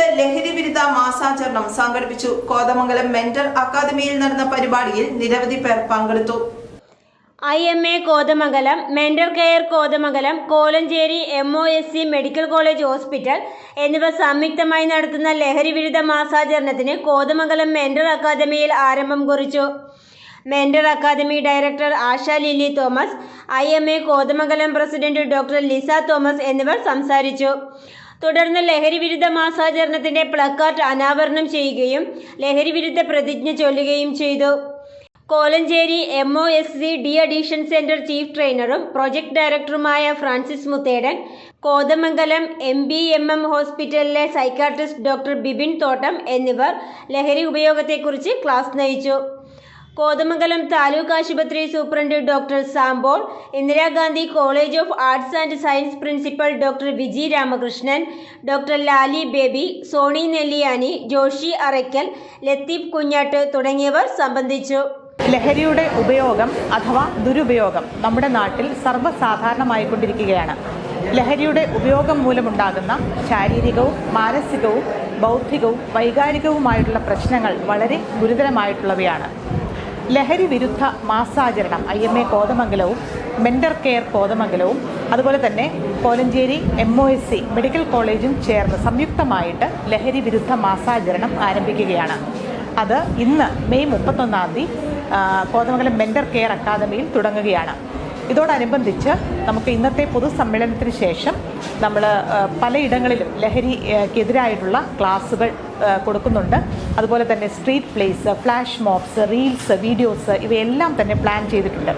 വിരുദ്ധ ലഹരി വിരുദ്ധ മാസാചരണം സംഘടിപ്പിച്ചു. കോതമംഗലം മെന്റൽ അക്കാദമിയിൽ നടന്ന പരിപാടിയിൽ നിരവധി പേർ പങ്കെടുത്തു. I M A Kothamangalam mental care Kothamangalam Kolenchery M O S C medical college hospital എന്നിവ സംയുക്തമായി നടത്തുന്ന ലഹരി വിരുദ്ധ മാസാചരണത്തിന് കോതമംഗലം മെന്റൽ അക്കാദമിയിൽ ആരംഭം കുറിച്ചു. Mental academy director Asha Lilly Thomas I M A Kothamangalam president doctor Lisa Thomas എന്നിവർ സംസാരിച്ചു. തുടർന്ന് ലഹരി വിരുദ്ധ മാസാചരണത്തിന്റെ പ്ലക്കാർഡ് അനാവരണം ചെയ്യുകയും ലഹരി വിരുദ്ധ പ്രതിജ്ഞ ചൊല്ലുകയും ചെയ്തു. Kolenchery M O S C D addiction centre chief ട്രെയിനറും project ഡയറക്ടറുമായ Francis Muthedan Kothamangalam M B M M ഹോസ്പിറ്റലിലെ സൈക്കാട്രിസ്റ്റ് ഡോക്ടർ ബിബിൻ തോട്ടം എന്നിവർ ലഹരി ഉപയോഗത്തെക്കുറിച്ച് ക്ലാസ് നയിച്ചു. കോതമംഗലം താലൂക്ക് ആശുപത്രി superintendent doctor Sambol Indira Gandhi college of arts and science principal doctor Viji Ramakrishnan doctor Lali Baby Soni Nelliyani Joshi Arackal Latheef Kunjattu തുടങ്ങിയവർ സംബന്ധിച്ചു. ലഹരിയുടെ ഉപയോഗം അഥവാ ദുരുപയോഗം നമ്മുടെ നാട്ടിൽ സർവസാധാരണമായിക്കൊണ്ടിരിക്കുകയാണ്. ലഹരിയുടെ ഉപയോഗം മൂലമുണ്ടാകുന്ന ശാരീരികവും മാനസികവും ബൗദ്ധികവും വൈകാരികവുമായിട്ടുള്ള പ്രശ്നങ്ങൾ വളരെ ഗുരുതരമായിട്ടുള്ളവയാണ്. ലഹരി വിരുദ്ധ മാസാചരണം ഐ എം എ കോതമംഗലവും മെന്റർ കെയർ കോതമംഗലവും അതുപോലെ തന്നെ Kolenchery M O S C medical കോളേജും ചേർന്ന് സംയുക്തമായിട്ട് ലഹരി വിരുദ്ധ മാസാചരണം ആരംഭിക്കുകയാണ്. അത് ഇന്ന് മെയ് മുപ്പത്തൊന്നാം തീയതി കോതമംഗലം മെന്റർ കെയർ അക്കാദമിയിൽ തുടങ്ങുകയാണ്. ഇതോടനുബന്ധിച്ച് നമുക്ക് ഇന്നത്തെ പൊതുസമ്മേളനത്തിന് ശേഷം നമ്മൾ പലയിടങ്ങളിലും ലഹരിക്കെതിരായിട്ടുള്ള ക്ലാസ്സുകൾ കൊടുക്കുന്നുണ്ട്. അതുപോലെ തന്നെ street plays flash mobs reels videos ഇവയെല്ലാം തന്നെ പ്ലാൻ ചെയ്തിട്ടുണ്ട്.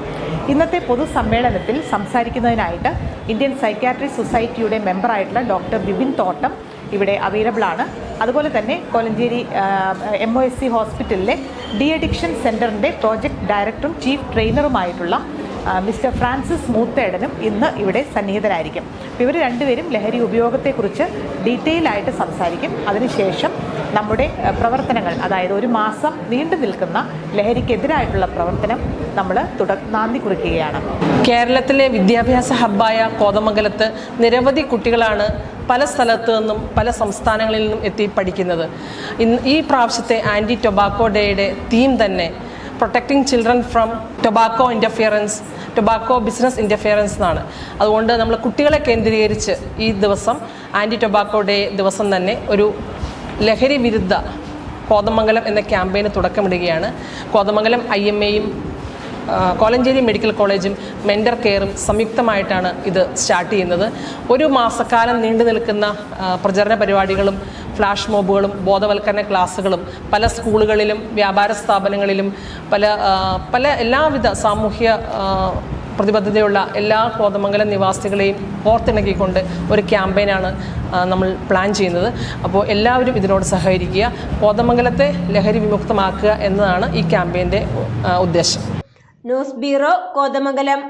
ഇന്നത്തെ പൊതുസമ്മേളനത്തിൽ സംസാരിക്കുന്നതിനായിട്ട് ഇന്ത്യൻ സൈക്യാട്രി സൊസൈറ്റിയുടെ മെമ്പറായിട്ടുള്ള ഡോക്ടർ ബിബിൻ തോട്ടം ഇവിടെ അവൈലബിൾ ആണ്. അതുപോലെ തന്നെ Kolenchery M O S C ഹോസ്പിറ്റലിലെ ഡി അഡിക്ഷൻ സെന്ററിന്റെ പ്രോജക്റ്റ് ഡയറക്ടറും ചീഫ് ട്രെയിനറുമായിട്ടുള്ള മിസ്റ്റർ ഫ്രാൻസിസ് മൂത്തേടനും ഇന്ന് ഇവിടെ സന്നിഹിതരായിരിക്കും. ഇവർ രണ്ടുപേരും ലഹരി ഉപയോഗത്തെക്കുറിച്ച് ഡീറ്റെയിൽ ആയിട്ട് സംസാരിക്കും. അതിനുശേഷം നമ്മുടെ പ്രവർത്തനങ്ങൾ അതായത് ഒരു മാസം നീണ്ടു നിൽക്കുന്ന ലഹരിക്കെതിരായിട്ടുള്ള പ്രവർത്തനം നമ്മൾ തുട നാന്ദി കുറിക്കുകയാണ്. കേരളത്തിലെ വിദ്യാഭ്യാസ ഹബ്ബായ കോതമംഗലത്ത് നിരവധി കുട്ടികളാണ് പല സ്ഥലത്തു നിന്നും പല സംസ്ഥാനങ്ങളിൽ നിന്നും എത്തി പഠിക്കുന്നത്. ഈ പ്രാവശ്യത്തെ ആന്റി ടൊബാക്കോ ഡേയുടെ തീം തന്നെ protecting children from tobacco interference tobacco business interference എന്നാണ്. അതുകൊണ്ട് നമ്മൾ കുട്ടികളെ കേന്ദ്രീകരിച്ച് ഈ ദിവസം ആന്റി ടൊബാക്കോ ഡേ ദിവസം തന്നെ ഒരു ലഹരി വിരുദ്ധ കോതമംഗലം എന്ന ക്യാമ്പയിന് തുടക്കമിടുകയാണ്. കോതമംഗലം ഐ എം എയും കോലഞ്ചേരി മെഡിക്കൽ കോളേജും മെന്റർ കെയറും സംയുക്തമായിട്ടാണ് ഇത് സ്റ്റാർട്ട് ചെയ്യുന്നത്. ഒരു മാസക്കാലം നീണ്ടു നിൽക്കുന്ന പ്രചരണ പരിപാടികളും ഫ്ലാഷ് മോബുകളും ബോധവൽക്കരണ ക്ലാസ്സുകളും പല സ്കൂളുകളിലും വ്യാപാര സ്ഥാപനങ്ങളിലും പല പല എല്ലാവിധ സാമൂഹ്യ പ്രതിബദ്ധതയുള്ള എല്ലാ കോതമംഗലം നിവാസികളെയും ഓർത്തിണക്കിക്കൊണ്ട് ഒരു ക്യാമ്പയിനാണ് നമ്മൾ പ്ലാൻ ചെയ്യുന്നത്. അപ്പോൾ എല്ലാവരും ഇതിനോട് സഹകരിക്കുക കോതമംഗലത്തെ ലഹരി വിമുക്തമാക്കുക എന്നതാണ് ഈ ക്യാമ്പയിന്റെ ഉദ്ദേശം. News bureau Kothamangalam.